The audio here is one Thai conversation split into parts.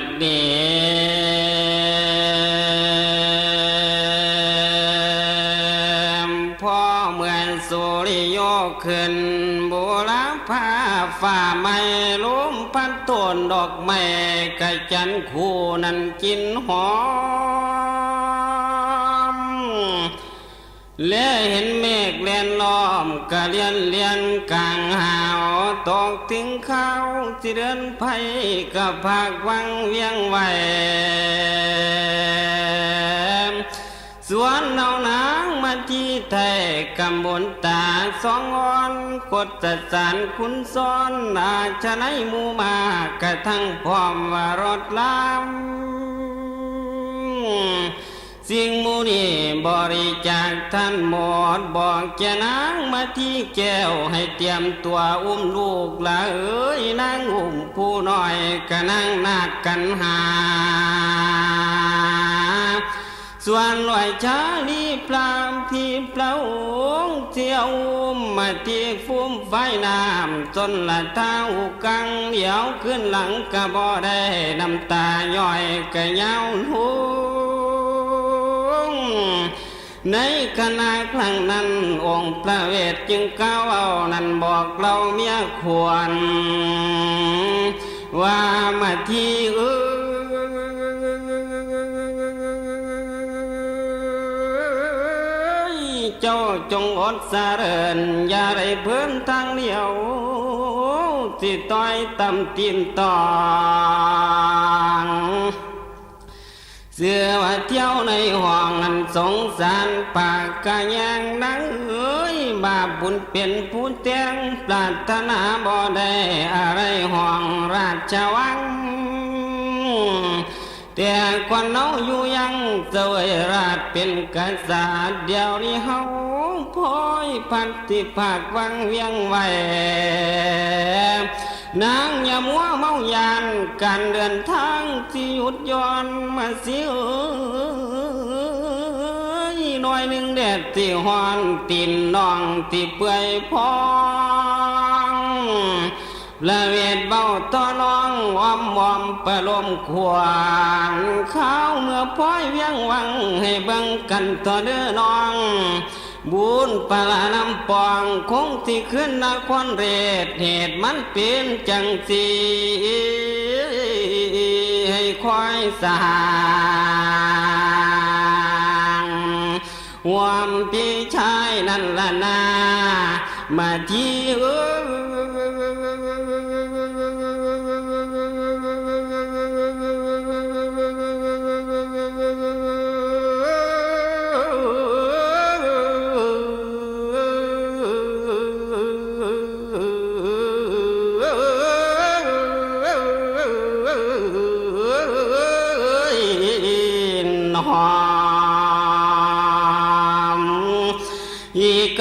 ดนี้พ่อเหมือนสุริโยขึ้นบุรพาฝ่าไม่ล้มพันต้นดอกไม้กะจันคู่นั้นกินหอม เลี้ยเห็นเมฆเลียนล้อมกะเลียนเลียนกลางหาวตกถึงเขาสิเดินไผกะภาควังเวียงไหวสวนเอานางมาที่ไทยกำบนตาสองอ่อน กดจัดสารคุณซ้อนอาชะไนมูมากระทั่งพร้อมว่ารถลำสิ่งมูนี้ บริจาคท่านหมดบอกแกนางมาที่แก้วให้เตรียมตัวอุ้มลูกละเอ้ยนางอุ้มผู้น้อยก็นั่งนาดกันหา ส่วนลอยชาลีพรามที่เปล่าเที่ยวมาที่ฟุ้มไฟน้ำจนละเท้ากังเดี๋ยวขึ้นหลังกะบ่ได้น้ำตาย่อยกะยาวหู ในขณะครั้งนั้น องค์พระเวทจึงก้าวเอานั้นบอกเราเมียควร ว่ามาที่เอ้ยเจ้าจงอดสะเริญอย่าได้เพิ่นทางเดียวสิต้อยตำตีนตอง เสือว่าเที่ยวในห้องอันสงสารปากกะยังนังเอ้ยบาปบุญเป็นผู้แตงปรารถนาบ่ได้อะไรห้องราชวัง แต่ควันเนาอยู่ยังเสวยราชเป็นกษัตริย์เดียวนี้เฮาพ้อยพันธิภาควังเวียงไว้ นางอย่ามัวเมายานการเดินทางที่หยุดย้อนมาเสียเอ้ยหน่อยหนึ่งแดดที่หอนตินน้องที่เปื่อยพองละเวทเบาต่อน้องอ้อมวอมประลมขวานข้าวเมื่อพ้อยเวียงวังให้เบิ่งกันต่อเด้อน้อง บุญปลาน้ำปองคงที่ขึ้นนครเรศเหตุมันเป็นจังสีให้คอยสางความพี่ชายนั่นละนามาที่เอ้ย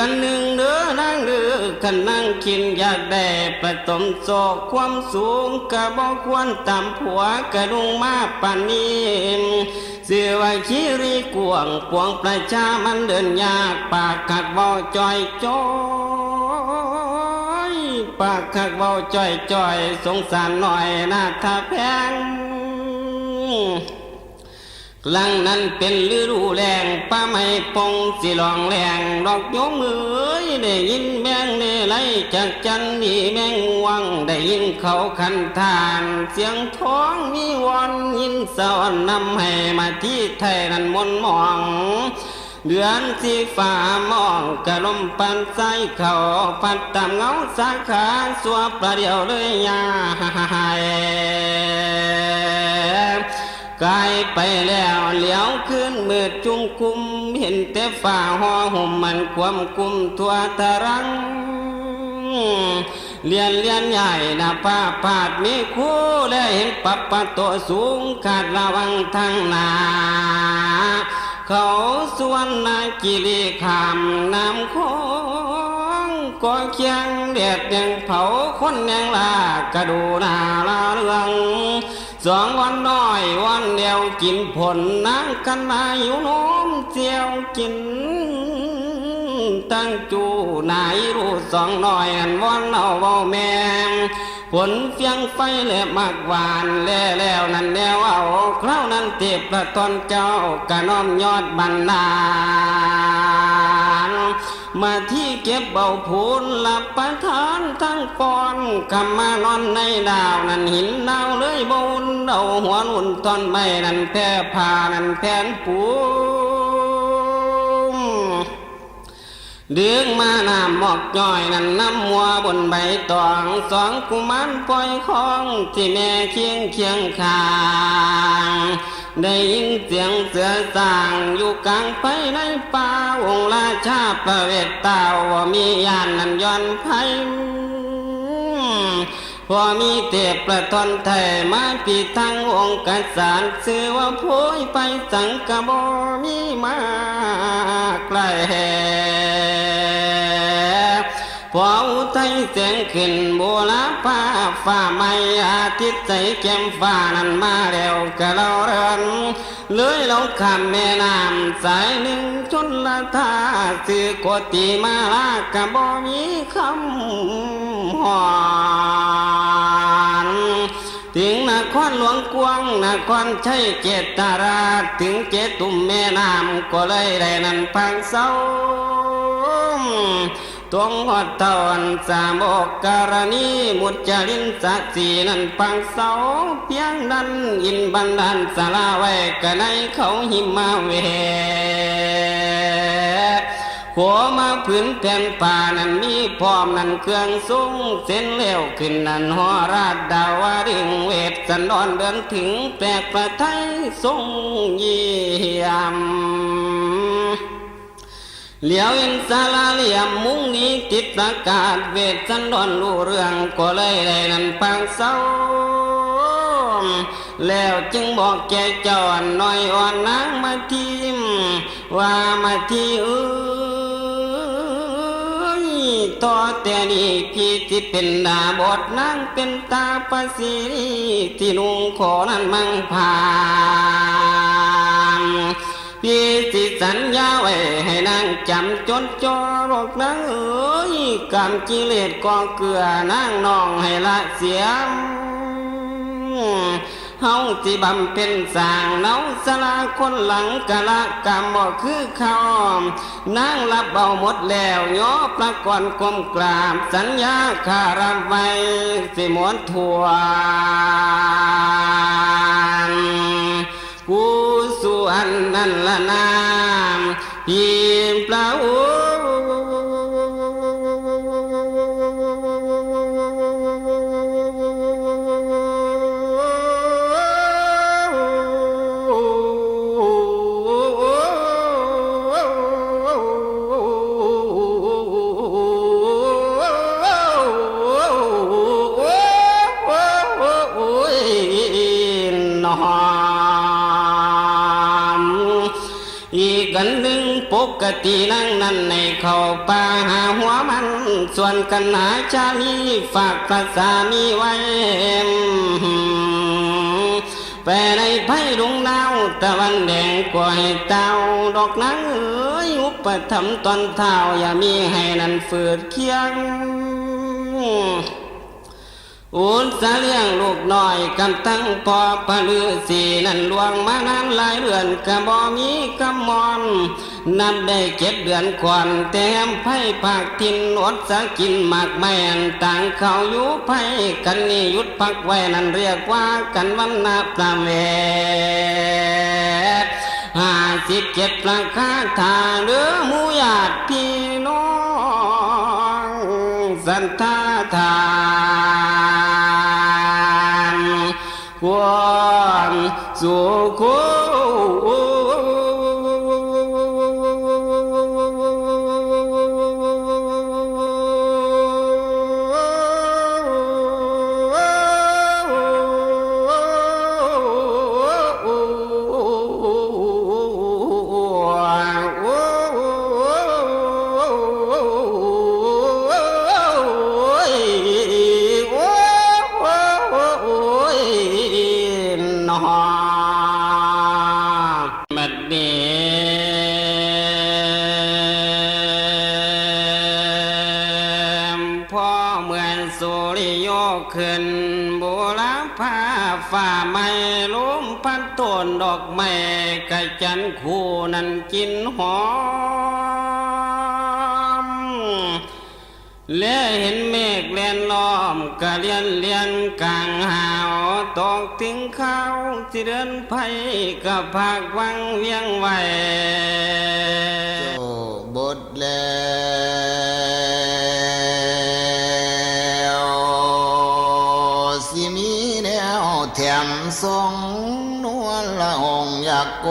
อันหนึ่งเด้อนั่งเด้อกันนั่งกินอยากได้ประตมโศกความสูงกะบอกควรตามผัวกระดุงมาปานนี้เสือไว้ชีรีกวงปวงประชามันเดินยากปากขัดเบาจอยจอยปากขัดเบาจอยจอยสงสารหน่อยนาถ้าแพง กลังนั้นเป็นฤดูแรงป้าไม่ปองสิลองแรงดอกโยมเอ้ยได้ยินแมงได้ไลจากจันนี่แมงวังได้ยินเขาคันทาน เสียงท้องมีวอนยินสวรรค์นำให้มาที่ไทยนั้นมนมองเดือนสีฟ้ามองกระลมปันใจเขาพัดตามเงาสาขาสัวประเดียวเลยยาหาย กายไปแล้วเหลียวขึ้นมืดจุ่มคุม เห็นแต่ฝ่าห่อห่มมันความกุมทั่วตะรัง เลียนเลียนใหญ่นาป้าปาดมีคู่และเห็นปับปะตัวสูงขาดระวังทางหนาเขาสวนนากิริขามน้ำคงก็เคียงเด็ดยังเผาคนยังลากระดูนาลาเรือง สองวันน้อยวันเดียวกินผลนางกันนาอยู่น้มเจียวกิน ตั้งจูนายรู้สองน้อยอันวันเอาเบาแมงผลเฟียงไฟแลมากหวานแล้วแล้วนั่นแล้วเอาคราวนั้นเทพประตนเจ้ากะน้อมยอดบรรดา มาที่เก็บเบาพูนหลับประทานทั้งปอนกำมานอนในดาวนั่นหินดาวเลยบุนเอาหัวนุ่นตอนไม่นั่นแพ้พานั่นแทนปูเดืองมาน้ำหมอกย่อยนั่นน้ำมัวบนใบตองสองกุมารปล่อยของที่แม่เคียงเคียงขาง ได้ยินเสียงเสือสางอยู่กลางไฟในป่าองค์ราชาประเวทตาว่ามียานนันย้อนไพพอมีเทพประทนไทยมาปีทั้งองค์กษัตริย์ชื่อว่าโพยไปสังกบมีมาไกล พออุทัยเสียงขึ้นบลาฟ้าฟ้าไม่อาทิตย์ใจแก้มฟ้านั้นมาแล้วกะเราเรินเลื้อยลงข้ามแม่น้ำสายหนึ่งชนละทาสื่อกติมาลากะบ่มีคำหอนถึงนครหลวงกวงนครชัยเจตาราถึงเจตุมแม่น้ำก็เลยได้นั้นพังเศร้า ตวงหอดตอนสามอกการณีมุจจรินสักสีนั้นปังเสาเพียงนั้นอินบันดาลสาลาไว้กะในเขาหิมาเวหัวมาพื้นแผ่นป่านั้นมีพร้อมนั้นเครื่องสูงเส้นเลี้ยวขึ้นนั้นหอราชดาวดึงเวทสันดอนเดินถึงแปลกประไทยทรงเยี่ยม เหลียวเห็นสาลาเหลี่ยมมุ้งนี้ติดประกาศเวทสันดอนรู้เรื่องก็เลยได้นั้นปังเศร้าแล้วจึงบอกแกเจ้าอันน้อยอ่อนนางมาทีมว่ามาทีเอ้ยต่อแต่นี้พี่ที่เป็นดาบทนางเป็นตาประสีที่นุ่งขอนั้นมั่งผ่า พี่สิสัญญาไว้ให้นางจำจนจอรอกนางเอ้ยกรรมกิเลสกองเกลือนางนองให้ละเสียมเฮาสิบำเป็นสางเนาสลาคนหลังกะละกรรมบ่คือเขานางรับเบาหมดแล้วย่อประกอนกลมกราบสัญญาคารับไว้สิหมวนทวนกู อันนั้นละนามพีมเปล่าน กตินั่งนั่นในเขาป่าหาหัวมัน ส่วนกันหาชาลีฝากภาษามีไว้แปในไพ่ดงดาวตะวันแดงกวยเตาดอกนั้งเอ้ยอุปถัมตอนเท้าอย่ามีให้นั่นฝืดเคียง อุนสาเลี้ยงลูกน้อยกำตั้งพอพะลือสีนั่นลวงมานานหลายเดือนกะบ่มีกำมอนนับได้เจ็ดเดือนควันแต้มไผ่ภาคทินอดสากินหมากแม่นต่างเขาอยู่ไผ่กันนี่ยุดพักไว้นั่นเรียกว่ากันวันนาปลาเวทห้าสิบเจ็ดประคาถาเรือมูญาติพี่น้องสันทา ควา นดอกไม้กะจันคู่นั้นกินหอมและเห็นเมฆแลนล้อมกะเลียนเลียนกลางหาวตกถึงเขาสิเดินไผกับภาควังเวียงไหวโอ้บทแล้วสิมีแนวแถมทรง ละหงอยากโก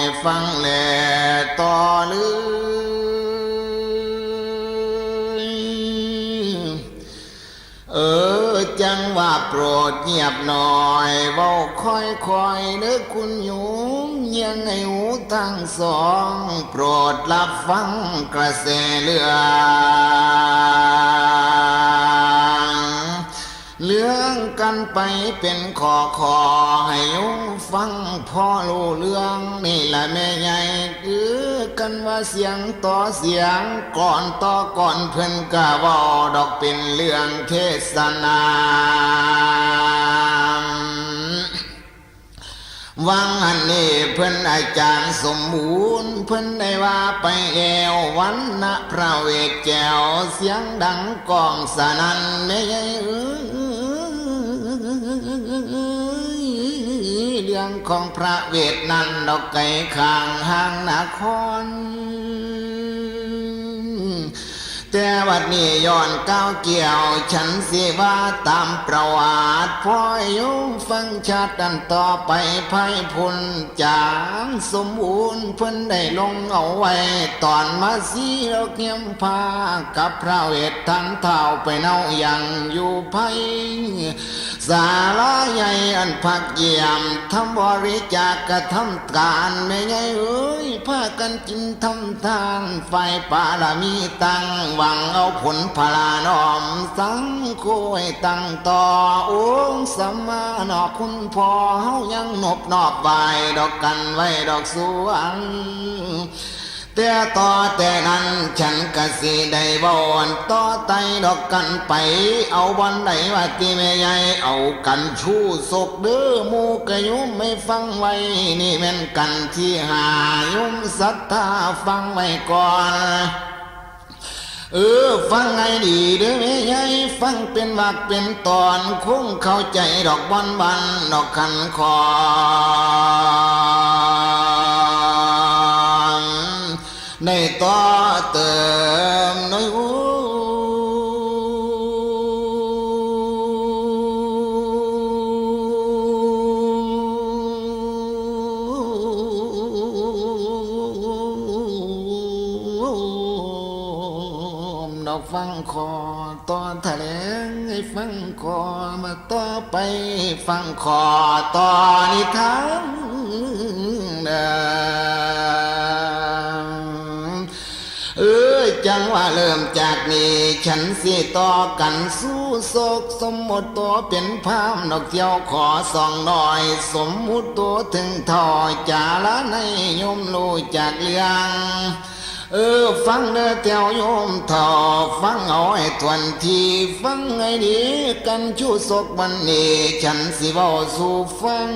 ยฟังแลต่อลือเออจังว่าโปรดเงียบหน่อยเว้าค่อยค่อยเด้อคุณโยมยังไงหูทั้งสอง โปรดรับฟังกระแสเรื่อ กันไปเป็นขอขอให้ยมฟังพ่อรู้เรื่องนี่แหละแม่ใหญ่คือกันว่าเสียงต่อเสียงก่อนต่อก่อนเพิ่นกะว่าดอกเป็นเรื่องเทศนาวังอันนี้เพิ่นอาจารย์สมบูรณ์เพิ่นได้ว่าไปแอววันนะพระเวทแก้วเสียงดังกองสนั่นไม่ใช่เอ้ย ของพระเวทนั้นดอกไก่ข้างห้างนคร แต่วัดนี้ย้อนก้าวเกี่ยว ฉันสิว่าตามประวัติพ่อยยงฟังชัดดันต่อไปไพ่พุนจางสมบูรณ์เพิ่นได้ลงเอาไว้ ตอนมาสีเราเงียมพากับพระเวททั้งเท่าไปเนายังอยู่ไพ่ศาลาใหญ่อันพักเยี่ยมทำบริจาคกระทำการไม่ไงเอ้ยพากันกินทำทานไฟป่าละมีตังหวังเอาผลพลานอมสังโคยตั้งต่อองค์สัมานอคุณพ่อเฮายังนบนอบไหวดอกกันไว้ดอกสวงแต่ต่อแต่นั้นฉันก็สิได้บอนต่อไตดอกกันไป เอาวันไหนว่าที่แม่ใหญ่เอากันชู้ศกเด้อมูกะยุมไม่ฟังไว้ นี่แม่นกันที่หายุมศรัทธาฟังไว้ก่อน เออ ฟังไงดีเด้อแม่ยายฟังเป็นวักเป็นตอนคงเข้าใจดอกบอนบันดอกขันคอนในต่อเติมน้อย ฟังคอตอนแถลงให้ฟังคอมาต่อไปฟังคอตอนนิทานเดิมเออจังว่าเริ่มจากนี้ฉันสิต่อกันสู้โศกสมมติตัวเป็นพามดอกเที่ยวขอส่องหน่อย สมมุติตัวถึงถอยจาละในยมรู้จากเรื่อง เออ ฟังเด้อแถวโยมทอฟังเอาให้ทวนทีฟังให้ดีกันชู้ศกวันนี้ฉันสิเว้าสู่ฟัง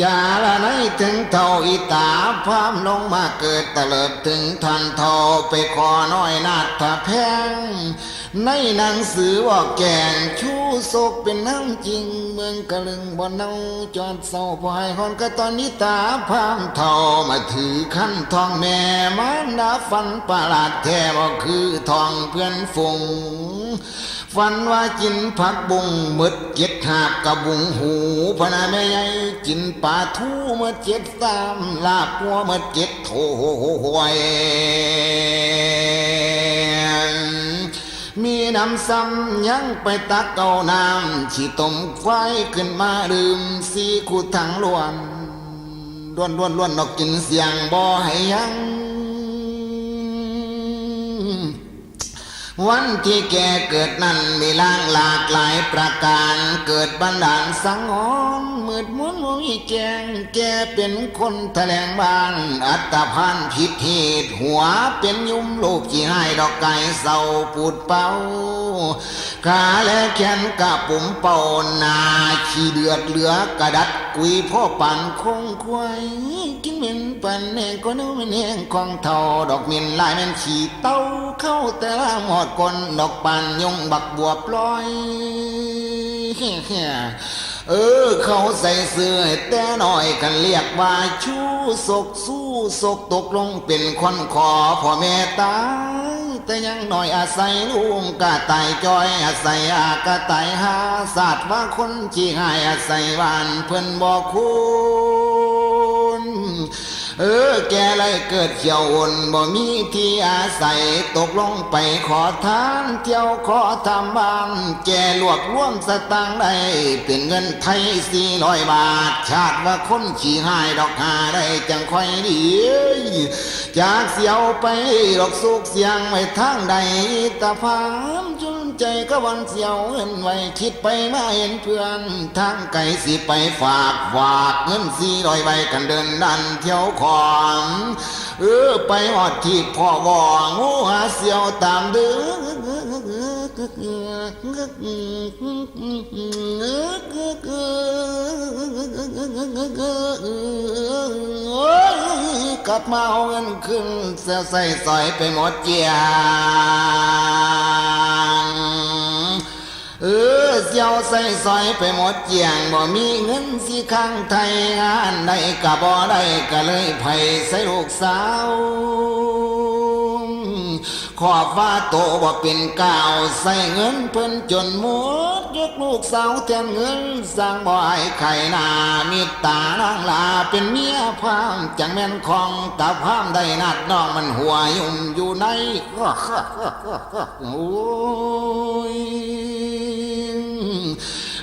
จาละไหนถึงเท่าอีตาพามลงมาเกิดตะเลิดถึงทันเท่าไปขอน้อยนาดผาแพง ในหนังสือว่าแกงชู้โศกเป็นน้ำจริง เมืองกะลึงบ่เนาจอดเศร้าพายหอนก็ตอนนี้ตาพามเท่ามาถือขั้นทองแม่มันดาฟันประหลาดแท้บ่คือทองเพื่อนฝงฝันว่ากินผักบุงมึดเจ็ดหาบกับบุงหูพนาแม่ใหญ่กินปลาทูหมึดเจ็ดสามลาบปัวมึดเจ็ดโถหวย มีน้ำซ้ำยังไปตักเอาน้ำฉีต้มไฟขึ้นมาดื่มสีคู่ทั้งล้วนล้วนล้วนล้วนนอกกินเสียงบ่ให้ยัง วันที่แกเกิดนั้นมีล่างหลากหลายประการเกิดบันดาลสังหรณ มืดมุนมมีแจงแกเป็นคนแถลงบาน อัตภานผิดเหตุหัวเป็นยุ่มลูกจีให้ดอกไก่เศร้าปูดเป่าขาและแขนกะปุ่มเป่านาขี้เดือดเหลือกระดัดกุยพ่อปันคงควายกินเหม็นปันแหงก็นู้มันแหงของเท่าดอกมินลายแมันขี่เต้าเข้าแต่ละหมอดกนดอกปันยงบักบัวปลอย เออ เขาใส่เสื้อแต่หน้อยกันเรียกว่าชู้ศกสู้ศกตกลงเป็นคนขอพ่อแม่ตายแต่ยังหน้อยอาศัยลุงกะไตายจอยอาศัยอากะไตายหาศาสตร์ว่าคนจีหายอาศัยบ้านเพิ่อนบอกคุณ เออแกเลยเกิดเขียวอ่อนบ่มีที่อาศัยตกลงไปขอทานเที่ยวขอทำบ้านแกลวกร่วมสตางค์ได้เป็นเงินไทยสี่ร้อยบาท ชาติว่าคนขี้หายดอกหาได้จังค่อยดีจากเสียวไปดอกสุกเสียงไว้ทางใดตาพามจุนใจก็วันเสียวเงินไว้คิดไปมาเห็นเพื่อนทางไกลสิไปฝากฝากเงินสี่ร้อยใบกันเดินดันเที่ยวขของเออไปหอดที่พ่อบ่งูหาเสียวตามด้อกลับมาเอาเงินขึ้นเสียใส่ใสอยไปหมดเจีย เออเสียวใส่ซอยไปหมดเจียงบ่มีเงินสิข้างไทยงานใดกะบ่ได้ก็เลยไผใส่ลูกสาวขอบฟ้าโตบ่เป็นก้าวใส่เงินเพิ่นจนหมดยกลูกสาวแทนเงินสร้างบ่ให้ไข่หน้ามีตานางลาเป็นเมียพามจังแม่นของตาพามได้นัดน้องมันหัวยุ่มอยู่ในโอ้ย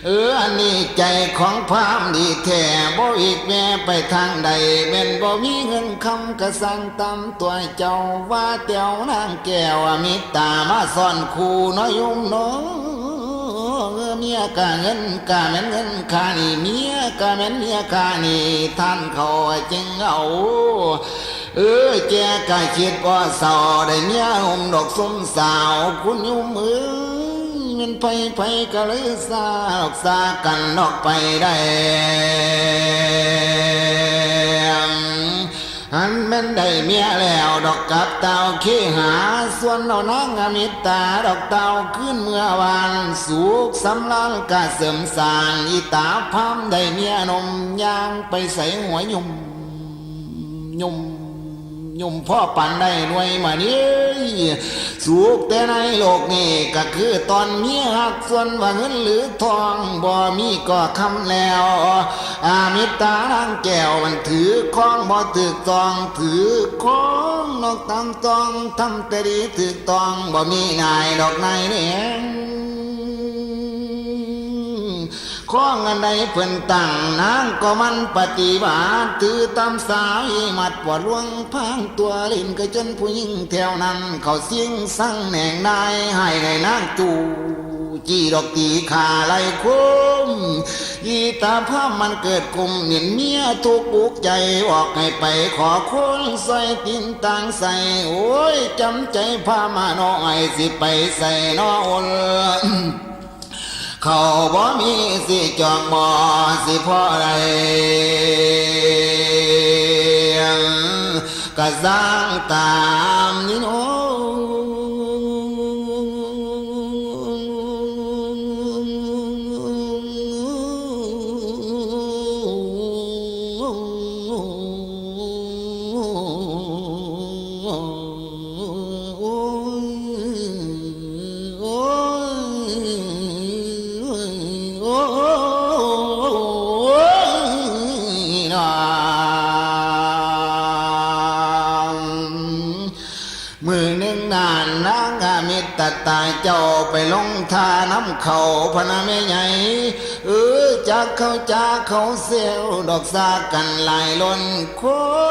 เอออันนี้ใจของพามดีแท้บ่อีกแม่ไปทางใดแม่นบ่มีเงินคำกระสังตำตัวเจ้าว่าเตียวนางแก้วมิตามาซ่อนคู่น้อยยุ่มน้องเออเมียกะเงินกะแม่นเงินคานี่เมียกะแม่นเมียคานี่ท่านเขาจึงเอาเออแจกะคิดว่าเศร้าได้เมียห่มดอกสมสาวคุณยุ่มเอ้ ยมันไปไปก็เลยสาออกสากันออกไปได้อันแม่นได้เมียแล้วดอกกับเต่าขี้หา ส่วนเรานางอมิตาดอกเต่าขึ้นเมื่อวานสุขสำลานกะเสริมสางอีตาพามได้เมียนมย่างไปใส่หัวยุ่มยุ่ม ยมพ่อปันได้หน่วยมานี้สุขแต่ในโลกนี้ก็คือตอนมีหักส่วนว่าเงินหรือทองบ่มีก็คำแล้ว อามิตานางแก้วมันถือของบ่ถือตองถือของนอกตามตองทำแต่ดีถือตองบ่มีนายดอกนายเนี่ย ข้องอันใดเพิ่นตั้งนางก็มันปฏิบัติถือตามสาวอีมัดปวดลวงพังตัวลินก็จนผู้หญิงแถวนั้น เขาเสียงสั่งแหน่งนายให้ในนางจูจีดอกตีขาไหลคุ้มอีตาภาพมันเกิดคุมเห็นเมียทุกบุกใจออกให้ไปขอคนใส่ตินต่างใส่ โอ้ยจำใจพามาน้อยสิไปใส่นออน เขาบ่มีสิจองบ่สิพ่อใดก็สร้างตามนี่โน มือหนึ่งนานนางอามิตรตายเจ้าไปลงทาน้ำเขาพนาแม่ใหญ่ เออจากเขาจากเขาเซลดอกซากันหลายล้นค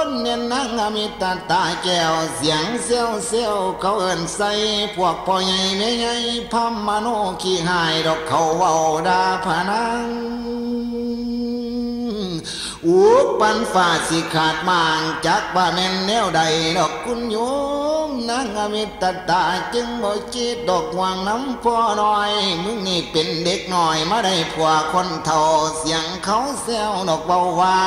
นเน้นนางอมิตาตาแก้วเสียงเซลเซลเขาเอินใส่พวกพ่อใหญ่แม่ใหญ่พัมมาโนขี้หายดอกเขาเว้าดาพานังอุปันฝ่าสิขาดมางจักว่าแม่นแนวใดดอกคุณโย นางอมิตตาจึงบ่จิตดอกหวางน้ำพ่อน้อย มึงนี่เป็นเด็กหน้อยมาได้ผัวคนเท่าเสียงเขาแซวดอกเบาว่า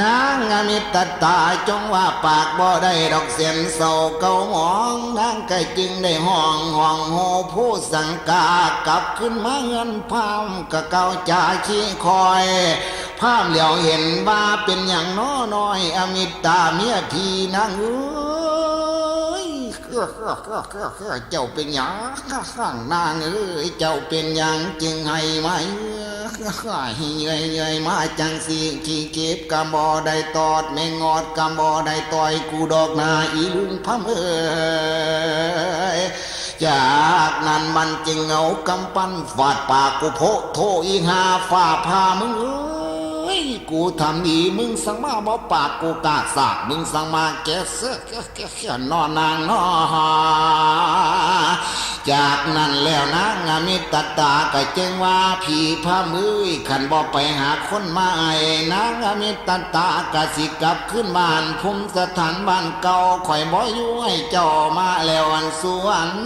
นางอมิตตาจงว่าปากบ่ได้ดอกเสียนเศร้าเก่าหมองนางก็จึงได้ห้องห้องโหผู้สังกากลับขึ้นมาเงินพามกะเก่าจ่าขี้คอยภาพเหลียวเห็นว่าเป็นอย่างน้อน้อย อมิตาเมียทีนางเอ้ เจ้าเป็นหยังข้างนางเอ้ยเจ้าเป็นหยังจึงให้มาเยื่อยเยื่อยมาจังสีขี้เก็บกำบอได้ตอดไม่งอดกำบอได้ต่อยกูดอกนาอีลุงพัมเอ้ยจากนั้นมันจึงเอากำปั้นฟาดปากกูโพโทอีหาฝ่าพามึงเอ้ ยกูทำดีมึงสั่งมาบ่ปากกูกากสากมึงสั่งมาแกเสือแกแกแกนอนนางนอจากนั้นแล้วนางามิตตาก็จึงว่าผีพามือขันบ่ไปหาคนมาไอ้นางามิตตากสิกลับขึ้นบ้านภูมิสถานบ้านเก่าข่อยบ่อยู่ให้เจ้ามาแล้วอันสวรรค์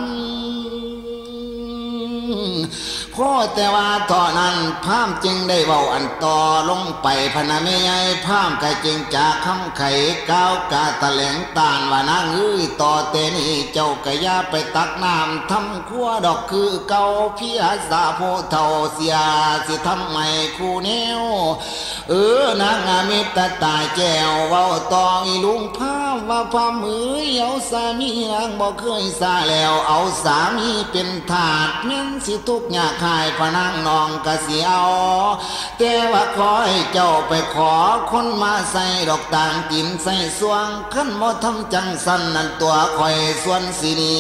พ่อแต่ว่าตอนนั้นพามจึงได้เบาอันต่อลงไปพนะไม่ใหญ่พามก็จึงจากคำไข่ก้าวกาตะแหลงตานว่านางเอ้ยต่อเตนี่เจ้ากะยาไปตักน้ำทำขั้วดอกคือเก่าพี่อาสาโพเท่าเสียสิทำไมคู่แนวเออนางอามิตตาแก้วเว้าตองอีลุงพามว่าพามือเอาสามีนางบอกเคยซาแล้วเอาสามีเป็นทาสแม่นสิทุกข์ยากายพนางนองกะสิเอาแต่ว่าขอให้เจ้าไปขอคนมาใส่ดอกต่างกินใส่สวงขั้นบ่ทำจังสันนั่นตัวคอยส่วนสินี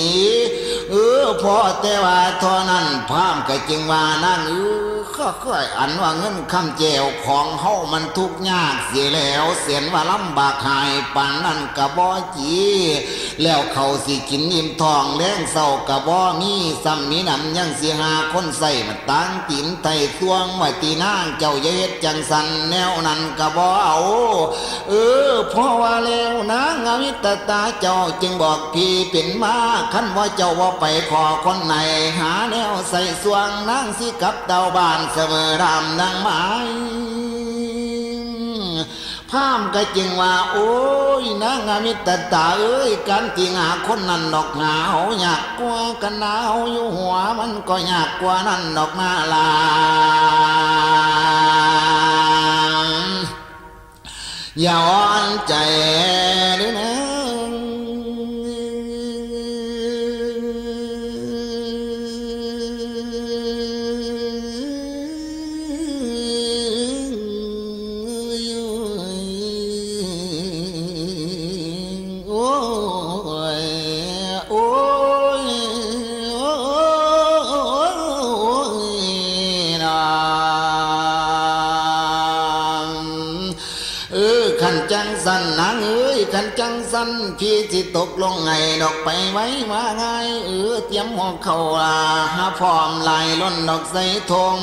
เออพอแต่ว่าท่านั้นพามก็จึงว่านางเออค่อยๆอันว่าเงินคำแจวของเฮามันทุกข์ยากเสียแล้ว เสียนว่าลำบากหายปานนั้นกะบ่จีแล้วเขาสิกินอิ่มทองแรงเศร้ากะบ่มีซ้ำมีนำยังสิหาคนใส่มาตั้งตินไทยสวงไว้ตีนางเจ้าเย็ดจังสันแนวนั้นกะบ่เอาเออเพราะว่าแล้วนางอมิตตาเจ้าจึงบอกพี่เป็นมาขันว่าเจ้าว่าไปขอคนไหนหาแนวใส่สวงนางสิกับเดาบานเสมอรำนางไม้ พามก็จริงว่า โอ้ยนางามิตตาเอ้ยการที่หาคนนั้นดอกหนาวอยากกว่ากันหนาวอยู่หัวมันก็อยากกว่านั้นดอกนาลาอย่าอ่อนใจหรือนะ ฉันจังสันนางเอ้ยฉันจังสันพี่สิตกลงไงดอกไปไว้มาไงเออเตรียมหัวเข้าลาหาพร้อมลายล้นดอกใส่ทง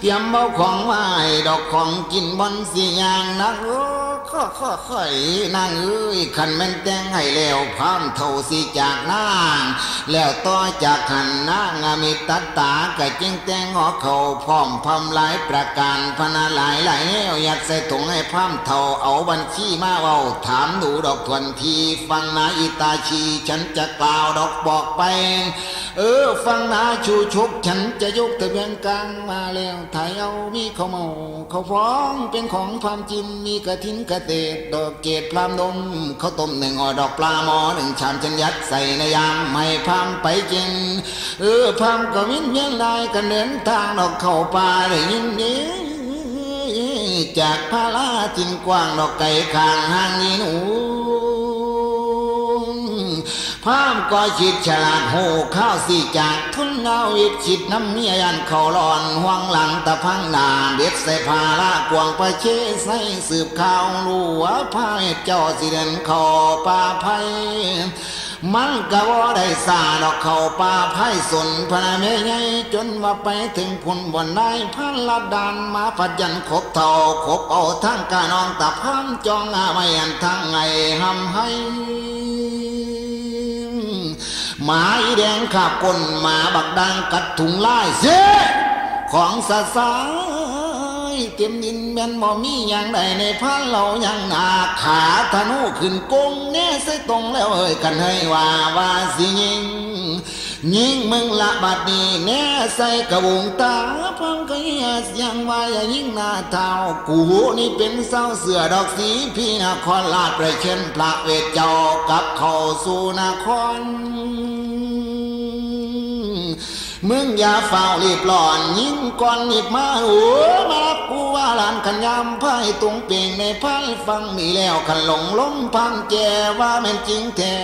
เตรียมเบาของไหว้ดอกของกินบอนสียางนักโอ้ ข้อข้อข้อยนางเอ้ยขันแม่นแต่งให้แล้วพามเท่าสิจากนาง แล้วต่อจากขันนางามิตตากะจึงแต่งหอเขาพร้อมพร้อมหลายประการพนาหลายหลายแนวยัดใส่ถุงให้พร้อมเท่าเอาบัญชีมาเว้าถามดูดอกทวนทีฟังนาอิตาชีฉันจะกล่าวดอกบอกไป เออ ฟังนาชูชกฉันจะยกทะเบียนกลางมาแล้วไทยเอามีเขาเมาเขาฟ้องเป็นของพรามจินมีกระทินกระตดดอกเกตพรามนมเขาต้มหนึ่งออดอกปลาหมอหนึ่งชามฉันยัดใส่ในยามไม่พรามไปกินเออพรามก็วินเวียงได้กันเดินทางดอกเข้าป่าได้ยินนี้จากพาลาจินกว้างดอกไก่ข้างห้างนีหนู พามก็ชิดฉลาดหูข้าวสี่จากทุนนาวิตชิดน้ำเมียยันเขาร้อนห่วงหลังตะพังนาเด็ดใส่ภาละกวางประเชใส่สืบข่าวรู้ว่าพายเจ้าสิเดินเขอป่าไผ่มันก็บ่ได้สาดอกเขาป่าไผ่สนพนาเมยใหญ่จนว่าไปถึงพุนบนนายพันละดานมาพัดยันคบเท่าคบเอาทั้งกานองตะพันจองอาไว้อันทั้งไงหำให้ หมาอีแดงขาบกลหมาบักดังกัดถุงไล่เสของสะสายเต็มดินแม่นบ่มีอย่างใดในพันเรายังหนาขาธนูขึ้นกงแน่ใส่ตรงแล้วเอ้ยกันให้ว่าว่าสิยิง ยิงมึงละบัดนี้แน่ใส่กระวงตาพังก็ยาเสียงว่าอย่ายิงหน้าเท้ากูนี่เป็นเศร้าเสือดอกสีพี่นครลาดประเช่นพระเวทเจ้ากับเขาสู่นครมึงอย่าเฝ้ารีบร้อน ยิ่งก่อนนิบมาโอ้มารับกูว่าหลานขันยำไพ่ตรงเป่งในไพ่ฟังมีแล้วขันหลงล้มพันแจว่าแม่นจริงแท้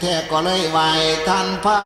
แท้ก็เลยไหวท่านพระ